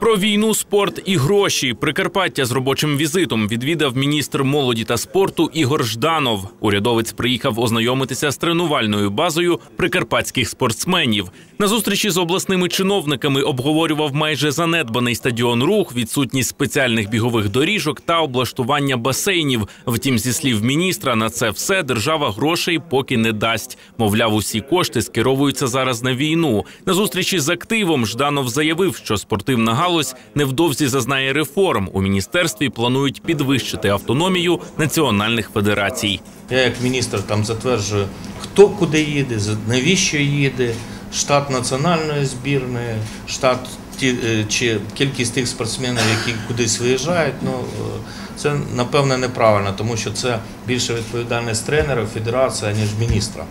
Про війну, спорт і гроші. Прикарпаття з робочим візитом відвідав міністр молоді та спорту Ігор Жданов. Урядовець приїхав ознайомитися з тренувальною базою прикарпатських спортсменів. На зустрічі з обласними чиновниками обговорював майже занедбаний стадіон рух, відсутність спеціальних бігових доріжок та облаштування басейнів. Втім, зі слів міністра, на це все держава грошей поки не дасть. Мовляв, усі кошти скеровуються зараз на війну. На зустрічі з активом Жданов заявив, що спортивна галузь невдовзі зазнає реформ. У міністерстві планують підвищити автономію національних федерацій. Я як міністр там затверджую, хто куди їде, навіщо їде, штат національної збірної, штат е, чи кількість тих спортсменів, які кудись виїжджають. Ну е, це напевне неправильно, тому що це більше відповідальність тренера, федерації, ніж міністра.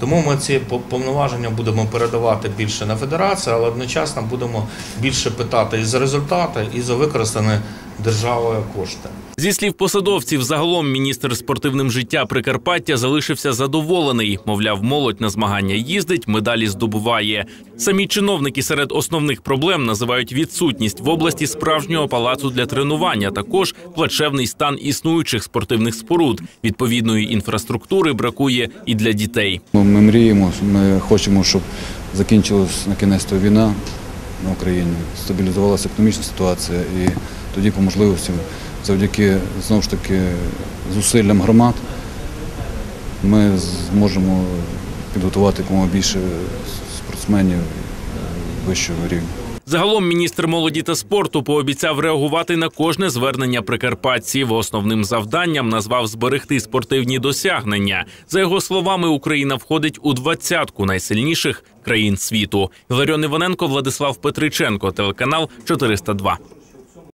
Тому ми ці повноваження будемо передавати більше на федерацію, але одночасно будемо більше питати і за результати, і за використані державою кошти. Зі слів посадовців, загалом міністр спортивним життя Прикарпаття залишився задоволений. Мовляв, молодь на змагання їздить, медалі здобуває. Самі чиновники серед основних проблем називають відсутність в області справжнього палацу для тренування. Також плачевний стан існуючих спортивних споруд. Відповідної інфраструктури бракує і для дітей. Ну, Ми мріємо, ми хочемо, щоб закінчилась на кінець війна на Україні, стабілізувалася економічна ситуація і тоді по можливості, завдяки знову ж таки зусиллям громад, ми зможемо підготувати якомога більше спортсменів вищого рівня. Загалом міністр молоді та спорту пообіцяв реагувати на кожне звернення прикарпатців. Основним завданням назвав зберегти спортивні досягнення. За його словами, Україна входить у двадцятку найсильніших країн світу. Іларіон Іваненко, Владислав Петриченко, телеканал 402.